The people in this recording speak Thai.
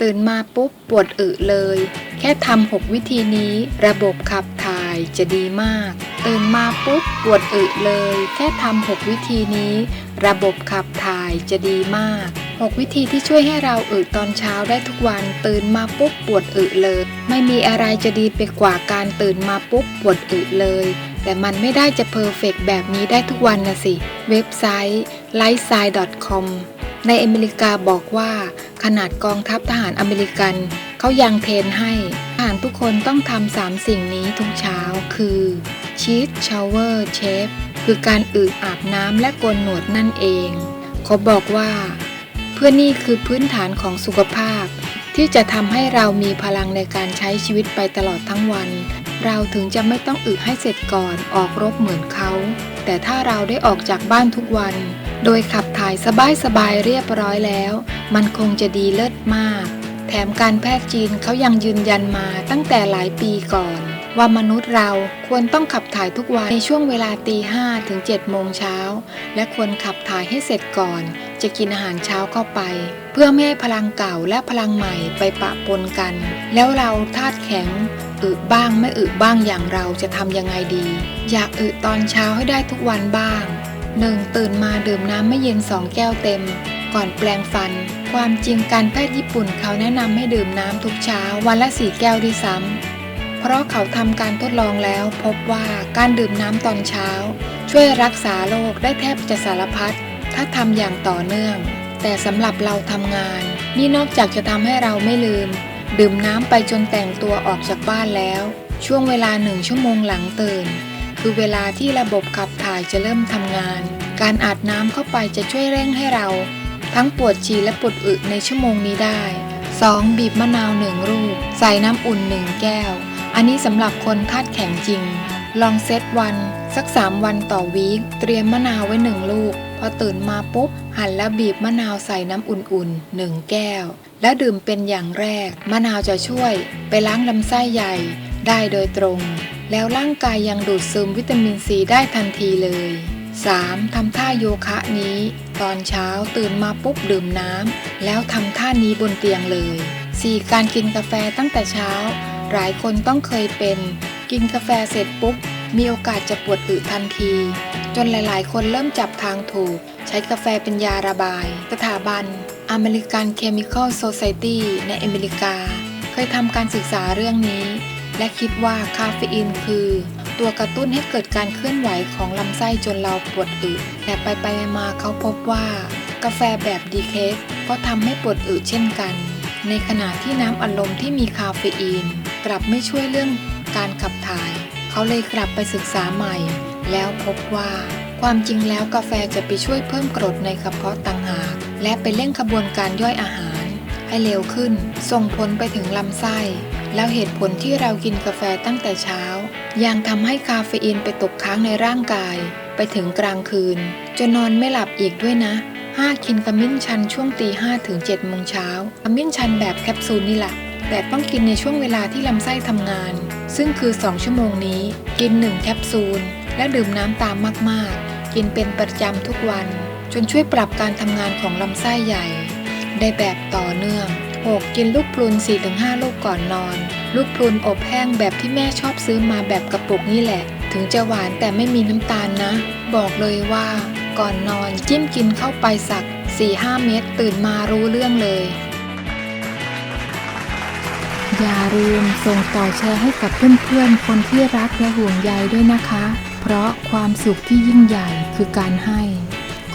ตื่นมาปุ๊บปวดอึเลย แค่ทำหกวิธีนี้ ระบบขับถ่ายจะดีมาก ตื่นมาปุ๊บปวดอึเลย แค่ทำหกวิธีนี้ ระบบขับถ่ายจะดีมากหกวิธีที่ช่วยให้เราอึตอนเช้าได้ทุกวัน ตื่นมาปุ๊บปวดอึเลย ไม่มีอะไรจะดีไปกว่าการตื่นมาปุ๊บปวดอึเลย แต่มันไม่ได้จะเพอร์เฟกแบบนี้ได้ทุกวันนะสิ เว็บไซต์ lifestyle.com ในอเมริกาบอกว่า ขนาดกองทัพทหารอเมริกัน เขายังเทรนให้ทหารทุกคนต้องทำสามสิ่งนี้ทุกเช้าคือชีสชาวเวอร์เชฟคือการอึอาบน้ำและโกนหนวดนั่นเองเขาบอกว่า เพื่อนี่คือพื้นฐานของสุขภาพ ที่จะทำให้เรามีพลังในการใช้ชีวิตไปตลอดทั้งวัน เราถึงจะไม่ต้องอึให้เสร็จก่อนออกรบเหมือนเขา แต่ถ้าเราได้ออกจากบ้านทุกวัน โดยขับถ่ายสบายๆเรียบร้อยแล้ว มันคงจะดีเลิศมาก แถมการแพทย์จีนเขายังยืนยันมาตั้งแต่หลายปีก่อน ว่ามนุษย์เราควรต้องขับถ่ายทุกวันในช่วงเวลาตีห้าถึง7จ็ดโมงเช้า และควรขับถ่ายให้เสร็จก่อน จะกินอาหารเช้าเข้าไป เพื่อไม่ให้พลังเก่าและพลังใหม่ไปปะปนกัน แล้วเราธาตุแข็งอึบ้างไม่อึบ้างอย่างเราจะทำยังไงดี อยากอึตอนเช้าให้ได้ทุกวันบ้าง 1. ตื่นมาดื่มน้ำไม่เย็น 2 แก้วเต็ม ก่อนแปรงฟัน ความจริงการแพทย์ญี่ปุ่นเขาแนะนำให้ดื่มน้ำทุกเช้าวันละ4แก้วด้วยซ้ำ เพราะเขาทำการทดลองแล้วพบว่าการดื่มน้ำตอนเช้า ช่วยรักษาโรคได้แทบจะสารพัดถ้าทำอย่างต่อเนื่อง แต่สำหรับเราทำงาน นี่นอกจากจะทำให้เราไม่ลืม ดื่มน้ำไปจนแต่งตัวออกจากบ้านแล้ว ช่วงเวลาหนึ่งชั่วโมงหลังตื่น คือเวลาที่ระบบขับถ่ายจะเริ่มทำงาน การอาบน้ำเข้าไปจะช่วยเร่งให้เรา ทั้งปวดฉี่และปวดอึในชั่วโมงนี้ได้ 2. บีบมะนาวหนึ่งลูกใส่น้ำอุ่นหนึ่งแก้ว อันนี้สำหรับคนธาตุแข็งจริง ลองเซตวัน สัก 3 วันต่อวีคเตรียมมะนาวไว้หนึ่งลูก พอตื่นมาปุ๊บ หั่นแล้วบีบมะนาวใส่น้ำอุ่นๆหนึ่งแก้ว แล้วดื่มเป็นอย่างแรก มะนาวจะช่วย ไปล้างลำไส้ใหญ่ ได้โดยตรง แล้วร่างกายยังดูดซึมวิตามินซีได้ทันทีเลย 3. ทำท่าโยคะนี้ ตอนเช้าตื่นมาปุ๊บดื่มน้ำแล้วทำท่านี้บนเตียงเลย 4. การกินกาแฟตั้งแต่เช้า หลายคนต้องเคยเป็น กินกาแฟเสร็จปุ๊บ มีโอกาสจะปวดอึทันที จนหลายๆ คนเริ่มจับทางถูก ใช้กาแฟเป็นยาระบาย สถาบัน American Chemical Society ในอเมริกา เคยทำการศึกษาเรื่องนี้ และคิดว่าคาเฟอีนคือ ตัวกระตุ้นให้เกิดการเคลื่อนไหวของลำไส้จนเราปวดอึแต่ไปไปมาเขาพบว่า กาแฟแบบดีเคฟก็ทำให้ปวดอึเช่นกัน ในขณะที่น้ำอัดลมที่มีคาเฟอีน กลับไม่ช่วยเรื่องการขับถ่าย เขาเลยกลับไปศึกษาใหม่ แล้วพบว่า ความจริงแล้วกาแฟจะไปช่วยเพิ่มกรดในกระเพาะต่างหาก และไปเร่งกระบวนการย่อยอาหาร ให้เร็วขึ้น ส่งผลไปถึงลำไส้ แล้วเหตุผลที่เรากินกาแฟตั้งแต่เช้า ยังทำให้คาเฟอีนไปตกค้างในร่างกาย ไปถึงกลางคืน จนนอนไม่หลับอีกด้วยนะ 5. กินขมิ้นชันช่วงตีห้ถึง7โมงเช้าขมิ้นชันแบบแคปซูลนี่แหละ แต่ต้องกินในช่วงเวลาที่ลำไส้ทำงาน ซึ่งคือ 2 ชั่วโมงนี้ กิน 1 แคปซูล และดื่มน้ำตามมากๆ กินเป็นประจำทุกวัน จนช่วยปรับการทำงานของลำไส้ใหญ่ ได้แบบต่อเนื่อง 6. กินลูกพลุน 4-5 ลูกก่อนนอน ลูกพลุนอบแห้งแบบที่แม่ชอบซื้อมาแบบกระปุกนี่แหละ ถึงจะหวานแต่ไม่มีน้ำตาลนะ บอกเลยว่า ก่อนนอนจิ้มกินเข้าไปสัก 4-5 เม็ดตื่นมารู้เรื่องเลย อย่าลืมส่งต่อแชร์ให้กับเพื่อนๆ คนที่รักและห่วงใยด้วยนะคะ เพราะความสุขที่ยิ่งใหญ่คือการให้